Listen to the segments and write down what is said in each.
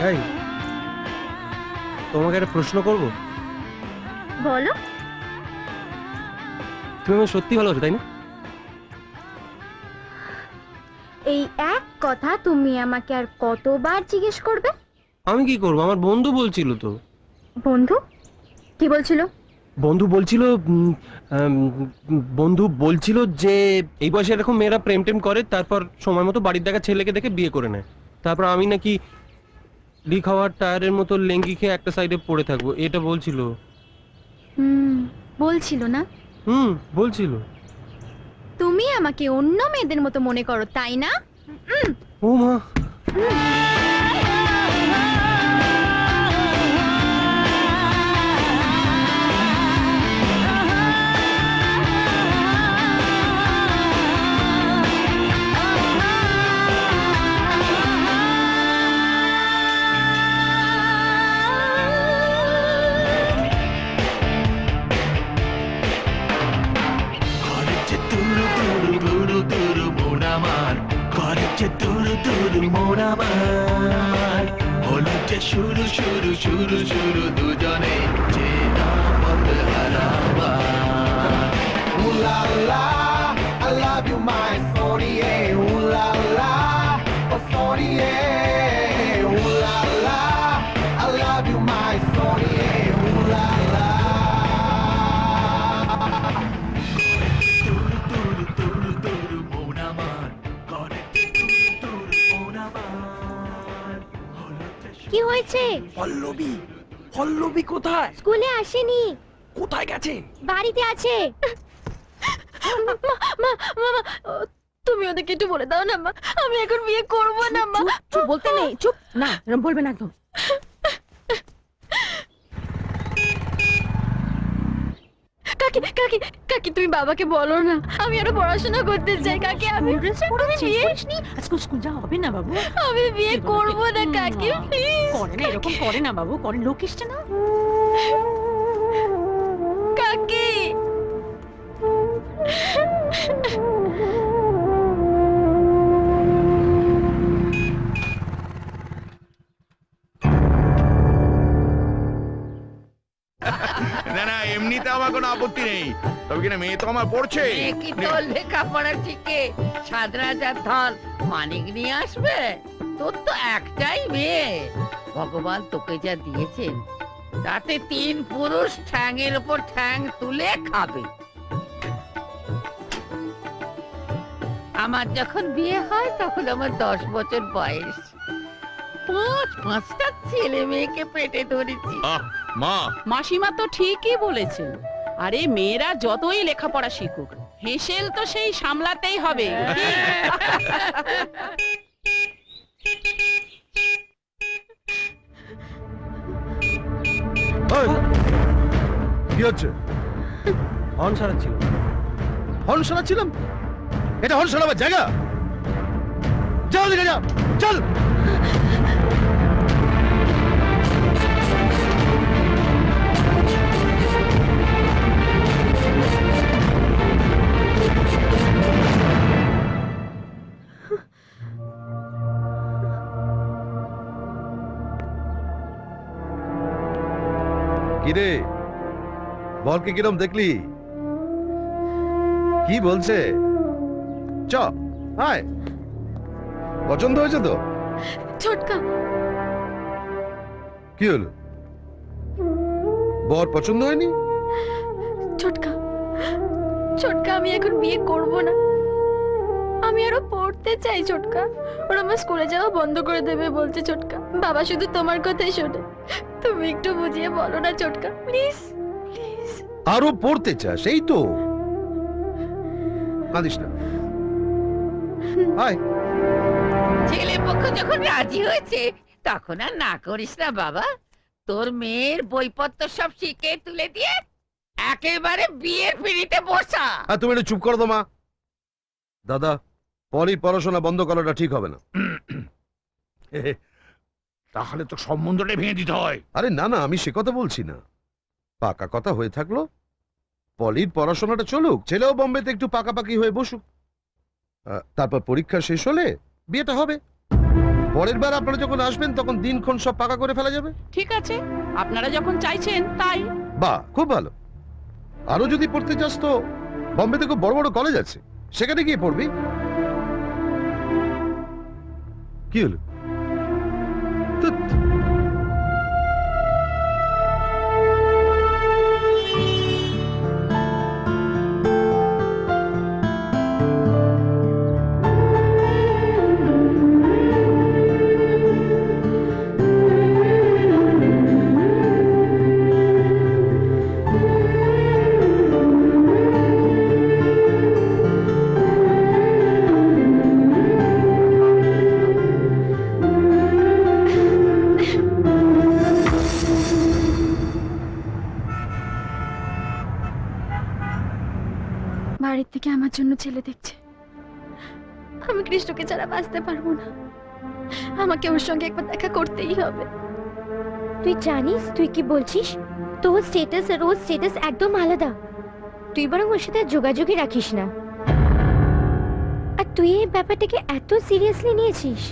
এই তোমাকে একটা প্রশ্ন করব? বলো। তুমি আমাকে সত্যি ভালোবাসো তাই না? এই এক কথা তুমি আমাকে আর কতবার জিজ্ঞেস করবে? আমি কি করব? আমার বন্ধু বলছিল তো। বন্ধু? কি বলছিল? বন্ধু বলছিল উম, উম, বন্ধু বলছিল যে এই বয়সে এরকম মেয়েরা প্রেম টেম করে তারপর সময় মতো বাড়ির দেখা ছেলেকে দেখে বিয়ে করে নেয়। তারপর আমি নাকি লি খাওয়ার টায়ারের মতো লেঙ্গি খেয়ে একটা সাইডে পড়ে থাকব এটা বলছিল। হুম বলছিল না? হুম বলছিল। তুমি আমাকে অন্য মেয়েদের মতো মনে করো তাই না? ও মা। শুরু শুরু শুরু শুরু দুজনে পল্লবী পল্লবী কোথায়? স্কুলে আসেনি। কোথায় গেছে? বাড়িতে আছে। মা মা মা মা, তুমি ওদেরকে একটু বলে দাও না মা। আমি এখন বিয়ে করব না মা। বলতে নেই চুপ। না এরকম বলবে না একদম। কাকি কাকি কাকি তুমি বাবাকে বলো না। আমি আরও পড়াশোনা করতে চাই কাকি আমি আমি বিয়ে আজকে স্কুল যাওয়া হবে না বাবু। আমি বিয়ে করব না কাকি। প্লিজ করে না এরকম করে না বাবু। করে লোকিসটা না? তবে কিনা মেয়ে তো আমার পড়ছে। কি ধন মানিক নিয়ে আসবে? তোর তো একটাই মেয়ে। ভগবান তোকে যা দিয়েছেন তাতে তিন পুরুষ ঠ্যাংয়ের উপর ঠ্যাং তুলে খাবে। আমার যখন বিয়ে হয় তখন আমার দশ বছর বয়স। পাঁচ পাঁচটা ছেলে মেয়েকে পেটে ধরেছি। মা। মাসিমা তো ঠিকই বলেছেন। আরে মেয়েরা যতই লেখাপড়া শিখুক হেসেল তো সেই সামলাতেই হবে। কি হচ্ছে? হর্ন সারাচ্ছিল হর্ন শোনাচ্ছিলাম এটা হর্ন শোনাবার জায়গা? যাও দিকে যাও চল। কিরে বলকে কিরম দেখলি কি বলছে চ হায় পছন্দ হয়েছে তো ছোটকা কি হলো বর পছন্দ হয়নি ছোটকা ছোটকা আমি এখন বিয়ে করব না। আমি আরও পড়তে চাই ছোটকা ওরা আমার স্কুলে যাওয়া বন্ধ করে দেবে বলছে ছোটকা বাবা শুধু তোমার কথাই শোনে। তুমি একটু বুঝিয়ে বলো না ছোটকা প্লিজ প্লিজ। আরও পড়তে চাস এই তো। কাঁদিস না। হায় ছেলে পক্ষ যখন রাজি হয়েছে তখন আর না করিস না বাবা। তোর মেয়ের বইপত্র সব শিখে তুলে দিয়ে একেবারে বিয়ের পিড়িতে বসা। আর তুমি একটু চুপ করো তো মা। দাদা পরই পড়াশোনা বন্ধ করাটা ঠিক হবে না। তাহলে তো সম্বন্ধটা ভেঙে দিতে হয়। আরে না না আমি সে কথা বলছি না। পাকা কথা হয়ে থাকল পলির পড়াশোনাটা চলুক ছেলেও বোম্বেতে একটু পাকাপাকি হয়ে বসুক। আহ, তারপর পরীক্ষা শেষ হলে বিয়েটা হবে। পরের বার আপনারা যখন আসবেন তখন দিনক্ষণ সব পাকা করে ফেলা যাবে। ঠিক আছে আপনারা যখন চাইছেন তাই। বাহ খুব ভালো। আরও যদি পড়তে চাস তো বম্বেতে খুব বড় বড় কলেজ আছে। সেখানে গিয়ে পড়বি। কি হলো? বাড়ির থেকে আমার জন্য ছেলে দেখছে। আমি কৃষ্ণকে ছাড়া বাঁচতে পারব না। আমাকে ওর সঙ্গে একবার দেখা করতেই হবে। তুই জানিস তুই কি বলছিস? তোর স্টেটাস আর ওর স্টেটাস একদম আলাদা। তুই বরং ওর সাথে যোগাযোগই রাখিস না। আর তুই এই ব্যাপারটাকে এত সিরিয়াসলি নিয়েছিস?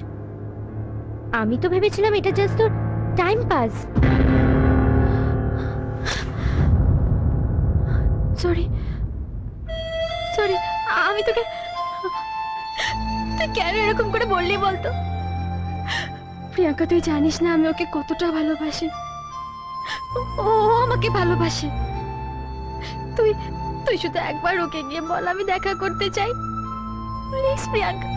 আমি তো ভেবেছিলাম এটা জাস্ট তোর টাইম পাস সরি সরি আমি তোকে তুই কেন এরকম করে বললি বলতো? প্রিয়াঙ্কা, তুই জানিস না আমি ওকে কতটা ভালোবাসি। ও আমাকে ভালোবাসে। তুই তুই শুধু একবার ওকে গিয়ে বল, আমি দেখা করতে চাই। প্লিজ প্রিয়াঙ্কা।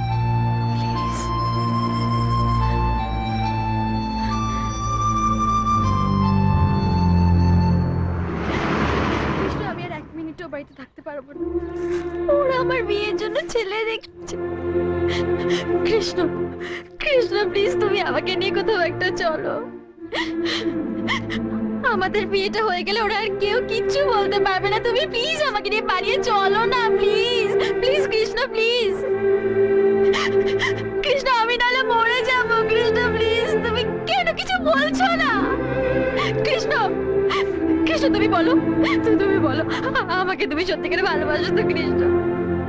আমি আর এক মিনিটও বাড়িতে থাকতে পারব না। আমার বিয়ের জন্য ছেলে দেখছে কৃষ্ণ কৃষ্ণ প্লিজ তুমি আমাকে নিয়ে কোথাও একটা চলো। আমাদের বিয়েটা হয়ে গেলে ওরা আর কেউ কিচ্ছু বলতে পারবে না। তুমি প্লিজ আমাকে নিয়ে বাড়িয়ে চলো না please please Krishna please Krishna, আমি নাহলে মরে যাব। কৃষ্ণ প্লিজ তুমি কেন কিছু বলছো না? কৃষ্ণ কৃষ্ণ, তুমি বলো তুমি বলো, আমাকে তুমি সত্যিকারে ভালোবাসো তো কৃষ্ণ।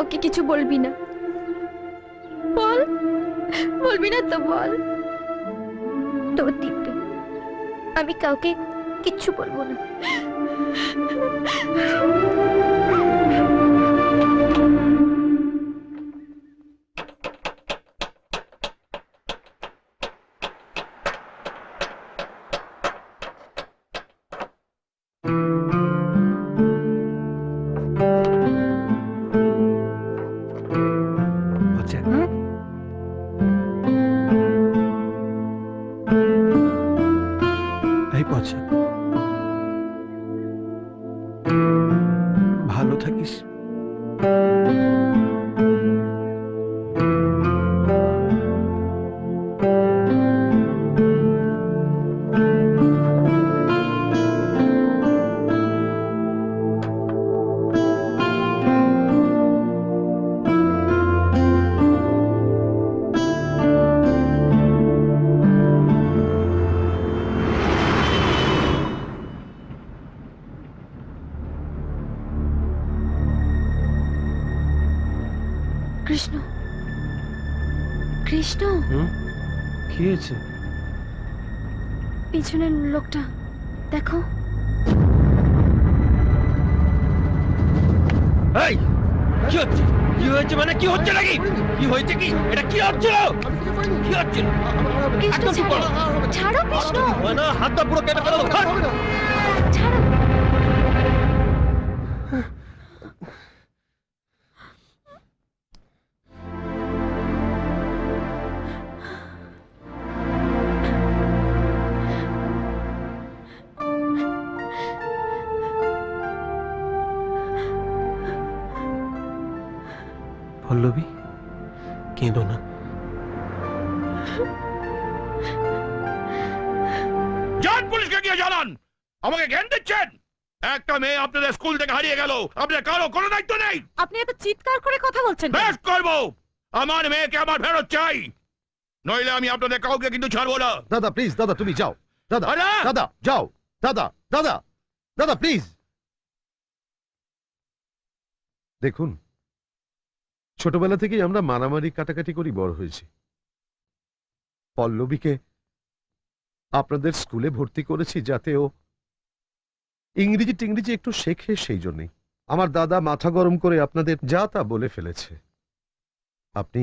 কাউকে কিছু বলবি না। বল, বলবি না তো বল। তো দিব্যি, আমি কাউকে কিচ্ছু বলব না। পিছনের লোকটা দেখো। এই কি হচ্ছে? কি হয়েছে মানে কি হচ্ছে নাকি? কি হয়েছে কি? এটা কি হচ্ছিল? কি হচ্ছিল? একদম ছাড়ো ছাড়ো কৃষ্ণ। না হাতটা পুরো কেটে ফেলো ছাড়ো। পল্লবী কেঁদো না। যান পুলিশকে গিয়ে জানান আমাকে জ্ঞান দিচ্ছেন? একটা মেয়ে আপনাদের স্কুল থেকে হারিয়ে গেল। আপনাদের কারও কোনো দায়িত্ব নেই। আপনি এত চিৎকার করে কথা বলছেন? বেশ করব। আমার মেয়েকে আমার ফেরত চাই। নইলে আমি আপনাদের কাউকে কিন্তু ছাড়বো না। দাদা প্লিজ দাদা তুমি যাও। দাদা দাদা যাও। দাদা দাদা দাদা প্লিজ দেখুন ছোটবেলা থেকেই আমরা মারামারি কাটাকাটি করি বড় হয়েছি। পল্লবীকে আপনাদের স্কুলে ভর্তি করেছি যাতে ও ইংরেজি টিংরেজি একটু শেখে সেই জন্যই। আমার দাদা মাথা গরম করে আপনাদের যা তা বলে ফেলেছে। আপনি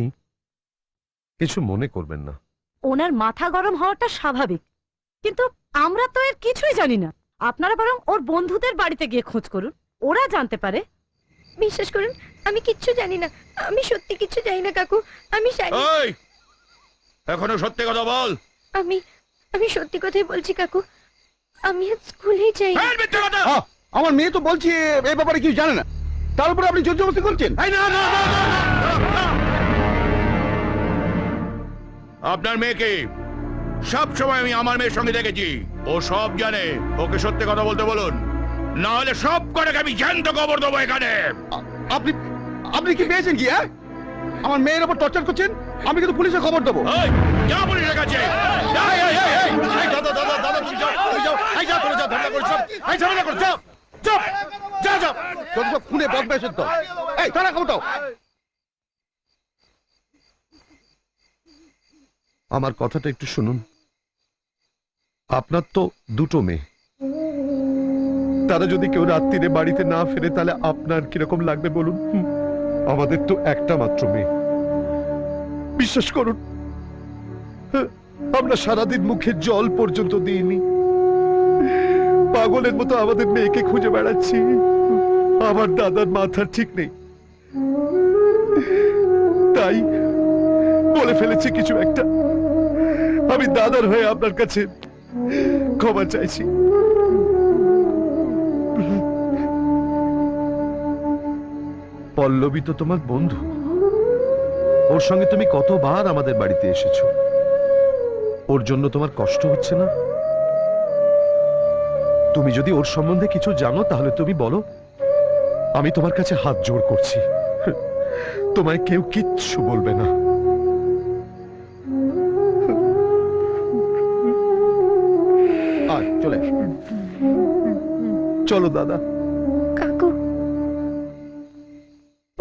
কিছু মনে করবেন না। ওনার মাথা গরম হওয়াটা স্বাভাবিক, কিন্তু আমরা তো এর কিছুই জানি না। আপনারা বরং ওর বন্ধুদের বাড়িতে গিয়ে খোঁজ করুন। ওরা জানতে পারে বিশ্বাস করুন আমি কিচ্ছু জানি না। আমি সত্যি কিচ্ছু জানি না কাকু। আমি জানি এই! এখনও সত্যি কথা বল। আমি আমি সত্যি কথাই বলছি কাকু। আমি আজ স্কুলেই যাই। এই মিথ্যে কথা! আমার মেয়ে তো বলছি এ ব্যাপারে কিছু জানে না। তার উপরে আপনি জোর জবরদস্তি করছেন? এই না, না, না, না, না, না। আপনার মেয়েকে সব সময় আমি আমার মেয়ের সঙ্গে দেখেছি। ও সব জানে। ওকে সত্যি কথা বলতে বলুন। না হলে সব কটাকে আমি জ্যান্ত খবর দেবো এখানে আপনি আপনি কি পেয়েছেন কি হ্যাঁ আমার মেয়ের ওপর টর্চার করছেন আমি কিন্তু পুলিশে খবর দেবো এই, যা পুলিশের কাছে যা, এই, এই, এই, এই, এই, দাদা, দাদা, দাদা, তুমি যাও, তুমি যাও, এই, যাও, তুমি যাও, ঝামেলা করিস না, এই, ঝামেলা করিস, যাও, যাও, যাও, যাও। তোর সব খুনে বদমাইশের। এই, তারা খবর দাও। আমার কথাটা একটু শুনুন আপনার তো দুটো মেয়ে তারা যদি কেউ রাত্রিরে বাড়িতে না ফেরে তাহলে আপনার কীরকম লাগবে বলুন? আমাদের তো একটা মাত্র মেয়ে। বিশ্বাস করুন। হ্যাঁ, আমরা সারাদিন মুখে জল পর্যন্ত দিইনি। পাগলের মতো আমাদের মেয়েকে খুঁজে বেড়াচ্ছি। আমার দাদার মাথার ঠিক নেই। তাই বলে ফেলেছি কিছু একটা। আমি দাদার হয়ে আপনার কাছে ক্ষমা চাইছি। পল্লবী তো তোমার বন্ধু। ওর সঙ্গে তুমি কতবার আমাদের বাড়িতে এসেছ? ওর জন্য তোমার কষ্ট হচ্ছে না? তুমি যদি ওর সম্বন্ধে কিছু জানো, তাহলে তুমি বলো, আমি তোমার কাছে হাত জোড় করছি। তোমায় কেউ কিচ্ছু বলবে না। চলে চলো, দাদা।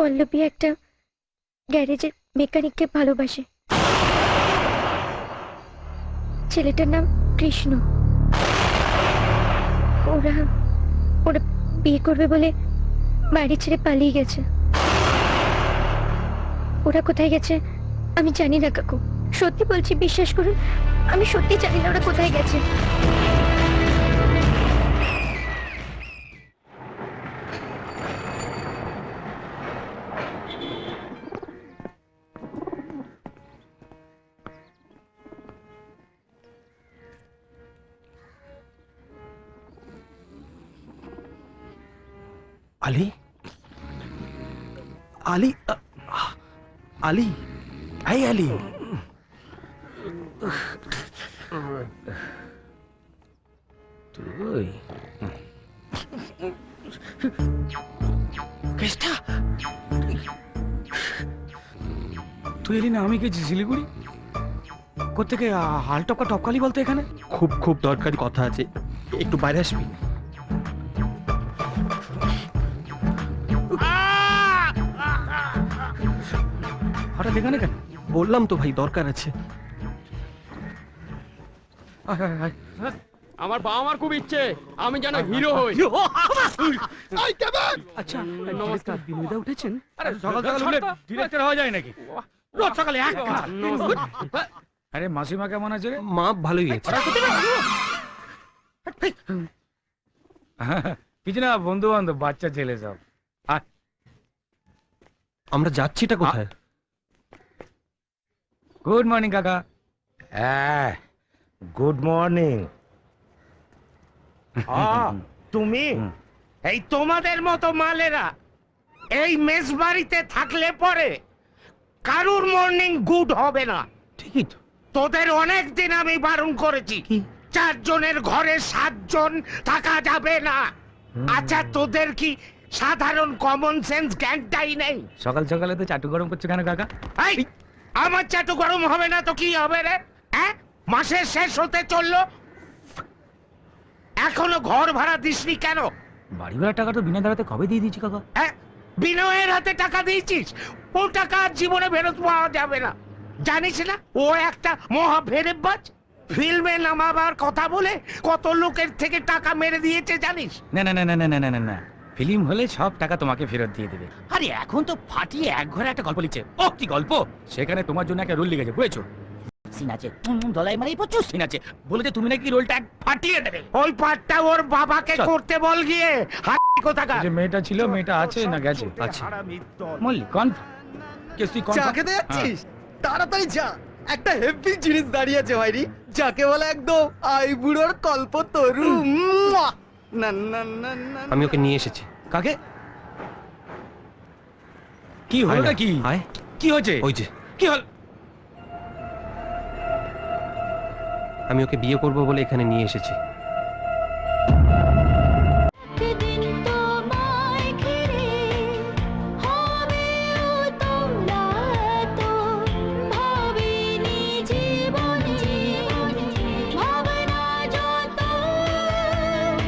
পল্লবী একটা গ্যারেজের মেকানিককে ভালোবাসে। ছেলেটার নাম কৃষ্ণ। ওরা ওরা বিয়ে করবে বলে বাড়ি ছেড়ে পালিয়ে গেছে। ওরা কোথায় গেছে আমি জানি না, কাকু। সত্যি বলছি, বিশ্বাস করুন, আমি সত্যি জানি না ওরা কোথায় গেছে। আলি? আলি আলি? এই আলি। তুই? কেষ্টা তুই এলি না আমি গেছি শিলিগুড়ি। কোথেকে হাল টপকা টপকালি বলতে এখানে? খুব খুব দরকারি কথা আছে। একটু বাইরে আসবি? হঠাৎ এখানে কেন? বললাম তো ভাই দরকার আছে। আয়, আয়, আয়। আমার বাবা মার খুব ইচ্ছে আমি যেন হিরো হই। আচ্ছা নমস্কার। উঠেছেন? আরে সকাল সকাল ডিরেক্টর হওয়া যায় নাকি? রোজ সকালে এক। আরে মাসিমা কেমন আছে রে? মা ভালোই আছে। কিছু না বন্ধু বান্ধব বাচ্চা ছেলে সব। আমরা যাচ্ছিটা কোথায়? গুড মর্নিং কাকা হ্যাঁ গুড মর্নিং তুমি? এই তোমাদের মতো মালেরা এই মেস বাড়িতে থাকলে পরে কারুর মর্নিং গুড হবে না। ঠিকই তো। তোদের অনেক দিন আমি বারণ করেছি? চারজনের ঘরে সাতজন থাকা যাবে না। আচ্ছা তোদের কি সাধারণ কমন সেন্স জ্ঞানটাই নেই? সকাল সকালে তো চাটু গরম করছ কেন কাকা এই, আমার চাটু গরম হবে না তো কি হবে রে? হ্যাঁ? মাসের শেষ হতে চলল। এখনও ঘর ভাড়া দিসনি কেন? বাড়ি ভাড়ার টাকা তো বিনা দাঁড়াতে কবে দিয়ে দিচ্ছি কাকা? হ্যাঁ? বিনয়ের হাতে টাকা দিয়েছিস? ও টাকা আর জীবনে ফেরত পাওয়া যাবে না। জানিস না ও একটা মহা ফেরেবাজ ফিল্মে নামাবার কথা বলে কত লোকের থেকে টাকা মেরে দিয়েছে জানিস? না না না না না না না না। ফিল্ম হলে সব টাকা তোমাকে ফেরত দিয়ে দেবে। আরে এখন তো ফাটিয়ে এক ঘরে একটা গল্প লিখছে। ও কি গল্প? সেখানে তোমার জন্য একটা রোল লিখেছে বুঝেছ? সিন আছে। দলাই মারি প্রচুর সিন আছে। বলেছে তুমি নাকি রোলটা ফাটিয়ে দেবে। ওই পাঠটা ওর বাবাকে করতে বল গিয়ে। কোথাকার? যে মেয়েটা ছিল মেয়েটা আছে না গেছে? আছে। মল্লি কন কেস তুই চা খেতে যাচ্ছিস? তাড়াতাড়ি যা। একটা হেভি জিনিস দাঁড়িয়ে আছে ভাইরি যাকে বলে একদম আইবুড়োর কল্প তরু! না না না না আমি ওকে নিয়ে এসেছি। কাকে? কি হয় না, কি কি হয়েছে? ওই যে। কি হল আমি ওকে বিয়ে করব বলে এখানে নিয়ে এসেছি।